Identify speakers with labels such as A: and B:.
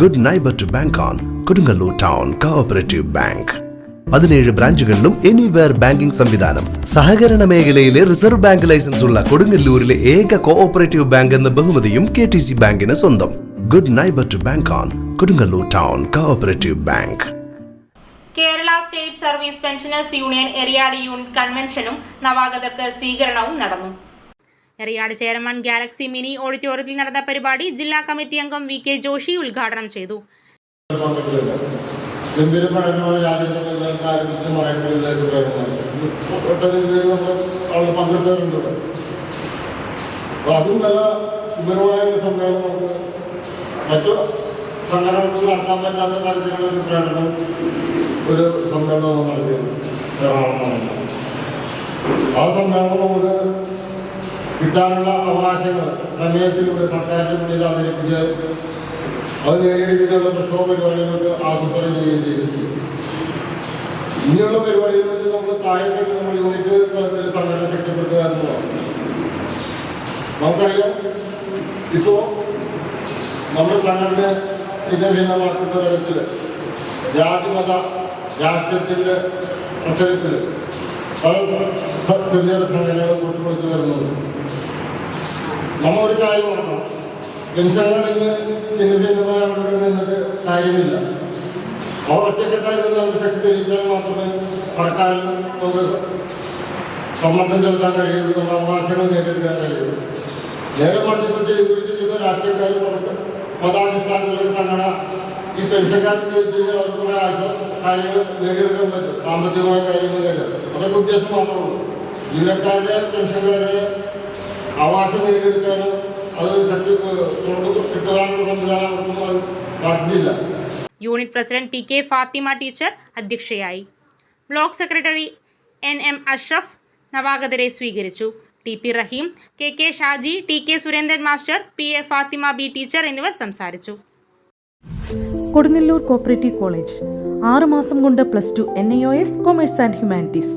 A: Good neighbour to bank on Kodungallur town cooperative bank പതിനേഴ് ബ്രാഞ്ചുകളിലും anywhere banking സംവിധാനം സഹകരണ മേഖലയിലെ റിസർവ് ബാങ്ക് ലൈസൻസ് ഉള്ള കൊടുങ്ങല്ലൂരിലെ ഏക കോഓപ്പറേറ്റീവ് ബാങ്ക് എന്ന ബഹുമതിയും കെ ടി സി ബാങ്കിന് സ്വന്തം good neighbour to bank on Kodungallur town cooperative bank
B: Kerala state service pensioners union Eriyad unit കൺവെൻഷനും നവാഗതർക്ക് സ്വീകരണവും നടന്നു നെറിയാട് ചേരമാൻ ഗാലക്സി മിനി ഓഡിറ്റോറിയത്തിൽ നടന്ന പരിപാടി ജില്ലാ കമ്മിറ്റി അംഗം വി കെ ജോഷി ഉദ്ഘാടനം ചെയ്തു
C: അതും ഒരു സമ്മേളനം നടത്താൻ പറ്റാത്ത തരത്തിലുള്ള ഒരു പ്രകടനം ഒരു സംഘടന നടത്തിയത് ആ സമ്മേളനം നമുക്ക് കിട്ടാനുള്ള അവകാശങ്ങൾ പ്രമേയത്തിലൂടെ സർക്കാരിന് മുന്നിൽ അതിനെ അത് നേരിടുന്നതിനുള്ള പ്രക്ഷോഭ പരിപാടികൾക്ക് ആസൂത്രണം ചെയ്യുകയും ചെയ്തിട്ടുണ്ട് ഇനിയുള്ള പരിപാടികളിൽ വെച്ച് നമ്മൾ താഴെത്തിട്ട് നമ്മൾ യൂണിറ്റ് തലത്തിൽ സംഘടന ശക്തിപ്പെടുത്തുക എന്നുള്ളതാണ് നമുക്കറിയാം ഇപ്പോൾ നമ്മുടെ സംഘടന ചിഹ്നഹീനമാക്കുന്ന തരത്തിൽ ജാതിമത രാഷ്ട്രീയത്തിൻ്റെ പ്രസരത്തിൽ പല ചെറിയ സംഘടനകൾ കൂട്ടിക്കൊടുത്തു വരുന്നുണ്ട് നമ്മൾ ഒരു കാര്യം ഓർക്കണം ജംഷാങ്കടങ്ങ് ചിന്ന ഭിന്നമായിട്ട് നിന്നിട്ട് കാര്യമില്ല അവർ ഒറ്റക്കെട്ടായി നിന്ന് അവർ ശക്തീകരിക്കാൻ മാത്രമേ സർക്കാരിനും കോൺഗ്രസ് സമ്മർദ്ദം ചെലുത്താൻ കഴിയുള്ളൂ നമ്മുടെ അവകാശങ്ങൾ നേടിയെടുക്കാൻ കഴിയുള്ളൂ നേരെ മറിച്ച് ഇപ്പോൾ ചെയ്തിട്ട് പുറത്ത് മതാടിസ്ഥാനത്തിലൊക്കെ സംഘടന ഈ പെൻഷൻകാർക്ക് തിരിച്ചു കഴിഞ്ഞാൽ അവർക്ക് കുറേ ആശ കാര്യങ്ങൾ നേടിയെടുക്കാൻ പറ്റും സാമ്പത്തികമായ കാര്യങ്ങളിലല്ല അതൊക്കെ ഉദ്ദേശം മാത്രമുള്ളൂ ജീവനക്കാരുടെ പെൻഷൻകാരുടെ ആവാസം നേടിയെടുക്കാനും അത് തുറന്നു കിട്ടുവാനുള്ള സംവിധാനം അവർക്കും
B: unit president P K Fathima teacher അധ്യക്ഷയായി block secretary N M Ashraf നവാഗതരെ സ്വീകരിച്ചു T P Rahim K K Shaji T K Surendran master P A Fathima B teacher എന്നിവർ സംസാരിച്ചു
D: കൊടുങ്ങല്ലൂർ കോപ്പറേറ്റീവ് കോളേജ് ആറുമാസം കൊണ്ട് plus two N I O S commerce and humanities